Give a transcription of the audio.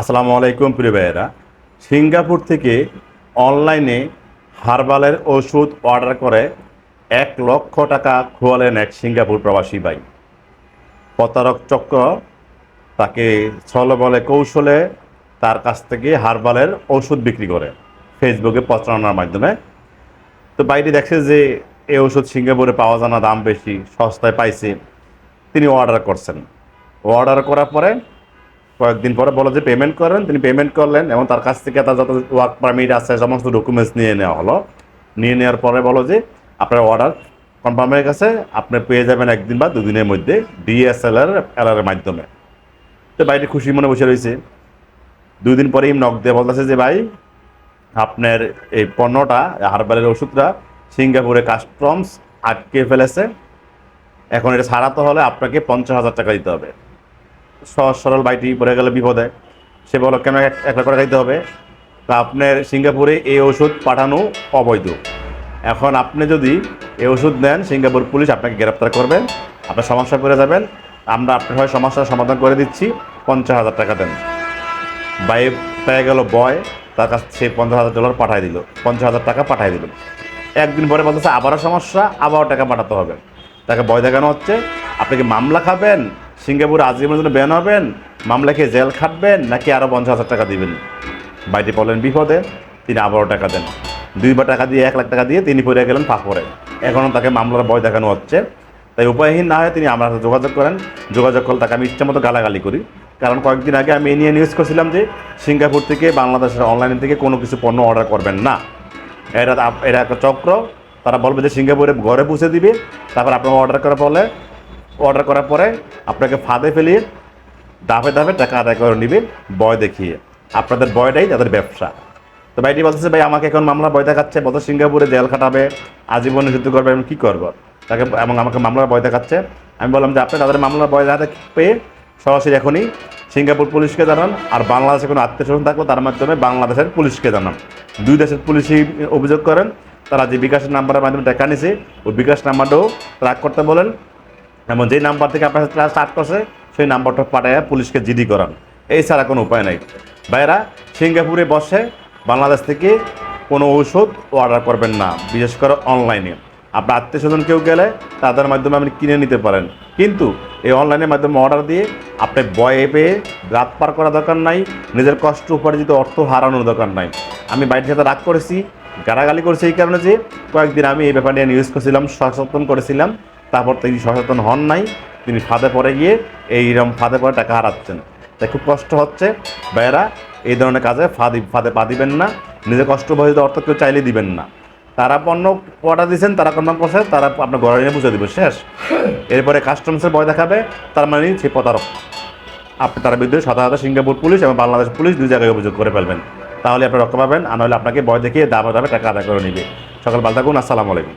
আসসালামু আলাইকুম, প্রিয় ভাইয়েরা। সিঙ্গাপুর থেকে অনলাইনে হার্বালের ওষুধ অর্ডার করে এক লক্ষ টাকা খোয়ালেন এক সিঙ্গাপুর প্রবাসী ভাই। প্রতারক চক্র তাকে ছলবলে কৌশলে তার কাছ থেকে হার্বালের ওষুধ বিক্রি করে ফেসবুকে প্রচারণার মাধ্যমে। তো বাইরে দেখছে যে এই ওষুধ সিঙ্গাপুরে পাওয়া যায় না, দাম বেশি, সস্তায় পাইছে। তিনি অর্ডার করছেন। অর্ডার করার পরে কয়েকদিন পরে বলো যে পেমেন্ট করেন, তিনি পেমেন্ট করলেন এবং তার কাছ থেকে তার যত ওয়ার্ক পারমিট আছে, সমস্ত ডকুমেন্টস নিয়ে নেওয়া হলো। নিয়ে নেওয়ার পরে বলো যে আপনার অর্ডার কনফার্ম হয়ে গেছে, আপনি পেয়ে যাবেন একদিন বা দুদিনের মধ্যে ডিএসএলআর এর মাধ্যমে। তো বাইরে খুশি মনে বসে রয়েছে। দুই দিন পরেই নক দিয়ে বলতেছে যে, ভাই, আপনার এই পণ্যটা, হারবালের ওষুধটা সিঙ্গাপুরে কাস্টমস আটকে ফেলেছে। এখন এটা ছাড়াতে হলে আপনাকে পঞ্চাশ হাজার টাকা দিতে হবে। সহজ সরল বাইটি পড়ে গেলে বিপদে। সে বলো কেন এক টাকা দিতে হবে? তা আপনার সিঙ্গাপুরে এই ওষুধ পাঠানো অবৈধ। এখন আপনি যদি এই ওষুধ নেন, সিঙ্গাপুর পুলিশ আপনাকে গ্রেপ্তার করবে। আপনার সমস্যা পড়ে যাবেন। আমরা আপনার হয় সমস্যার সমাধান করে দিচ্ছি। পঞ্চাশ হাজার টাকা দেন। বাই পেয়ে গেল বয়। তার কাছ সে পঞ্চাশ হাজার ডলার পাঠিয়ে দিল। পঞ্চাশ হাজার টাকা পাঠিয়ে দিল। একদিন পরে বলতেছে, আবারও সমস্যা, আবারও টাকা পাঠাতে হবে। তাকে ভয় দেখানো হচ্ছে। আপনি কি মামলা খাবেন? সিঙ্গাপুরে আজীবনের জন্য ব্যান হবেন, মামলা খেয়ে জেল খাটবেন, নাকি আরও পঞ্চাশ হাজার টাকা দিবেন? বাইরে পড়লেন বিপদে, তিনি আবারও টাকা দেন। দুইবার টাকা দিয়ে, এক লাখ টাকা দিয়ে তিনি পড়ে গেলেন পাপড়ে এখনও তাকে মামলার ভয় দেখানো হচ্ছে। তাই উপায়হীন না হয় তিনি আমার সাথে যোগাযোগ করেন। যোগাযোগ করলে তাকে আমি ইচ্ছা মতো গালাগালি করি। কারণ কয়েকদিন আগে আমি এ নিয়ে নিউজ করছিলাম যে, সিঙ্গাপুর থেকে বাংলাদেশের অনলাইন থেকে কোনো কিছু পণ্য অর্ডার করবেন না। আপ- এটা একটা চক্র। তারা বলবে যে, সিঙ্গাপুরে ঘরে পৌঁছে দিবে। তারপর আপনার অর্ডার করার পরে অর্ডার করার পরে আপনাকে ফাঁদে ফেলিয়ে দাফে দাফে টাকা আদায় করে নিবে বয় দেখিয়ে। আপনাদের বয়টাই তাদের ব্যবসা। তো ভাইটি বলতেছে, ভাই, আমাকে এখন মামলা ভয় দেখাচ্ছে বলতো সিঙ্গাপুরে জেল খাটাবে, আজীবন নিষিদ্ধ করবে, আমি কী করব? তাকে এবং আমাকে মামলার ভয় দেখাচ্ছে। আমি বললাম যে, আপনি তাদের মামলার ভয় দেখাতে পেয়ে সরাসরি এখনই সিঙ্গাপুর পুলিশকে জানান, আর বাংলাদেশে কোনো আত্মীয় স্বজন থাকলে তার মাধ্যমে বাংলাদেশের পুলিশকে জানান। দুই দেশের পুলিশই অভিযোগ করেন, তারা যে বিকাশের নাম্বারের মাধ্যমে টাকা নিছে, ওই বিকাশ নাম্বারটাও ট্র্যাক করতে বলেন এবং যেই নাম্বার থেকে আপনার ক্লাস স্টার্ট করছে, সেই নাম্বারটা পাঠায় পুলিশকে জিডি করান। এই ছাড়া কোনো উপায় নাই। ভাইরা সিঙ্গাপুরে বসে বাংলাদেশ থেকে কোনো ঔষধ অর্ডার করবেন না, বিশেষ করে অনলাইনে আপনার আত্মীয় স্বজন কেউ গেলে তাদের মাধ্যমে আপনি কিনে নিতে পারেন। কিন্তু এই অনলাইনের মাধ্যমে অর্ডার দিয়ে আপনি বয়ে পেয়ে রাত পার করা দরকার নাই, নিজের কষ্ট উপার্জিত অর্থ হারানোর দরকার নাই। আমি বাড়ির সাথে রাগ করেছি, গালাগালি করেছি এই কারণে যে কয়েকদিন আমি এই ব্যাপার নিয়ে নিউজ করেছিলাম, সচেতন করেছিলাম। তারপর তিনি সচেতন হন নাই, তিনি ফাঁদে পড়ে গিয়ে এইরকম ফাঁদে পড়ে টাকা হারাচ্ছেন। তাই খুব কষ্ট হচ্ছে, ভাইয়েরা, এই ধরনের কাজে ফাঁদি, ফাঁদে পা দিবেন না, নিজে কষ্ট বহিত অর্থ কেউ চাইলে দিবেন না। তারা পণ্য অর্ডার দিয়েছেন, তারা কনফার্ম করছে, তারা আপনার ঘরে নিয়ে বুঝে দেবে, শেষ। এরপরে কাস্টমসের ভয় দেখাবে, তার মানে সে প্রতারক। আপনি তার বিরুদ্ধে সাধারণত সিঙ্গাপুর পুলিশ এবং বাংলাদেশ পুলিশ দুই জায়গায় অভিযোগ করে ফেলবেন। তাহলে আপনি রক্ষা পাবেন, আর নাহলে আপনাকে ভয় দেখিয়ে দাবা দাবে টাকা আদায় করে নিবে। সকাল ভালো থাকুন, আসসালামু আলাইকুম।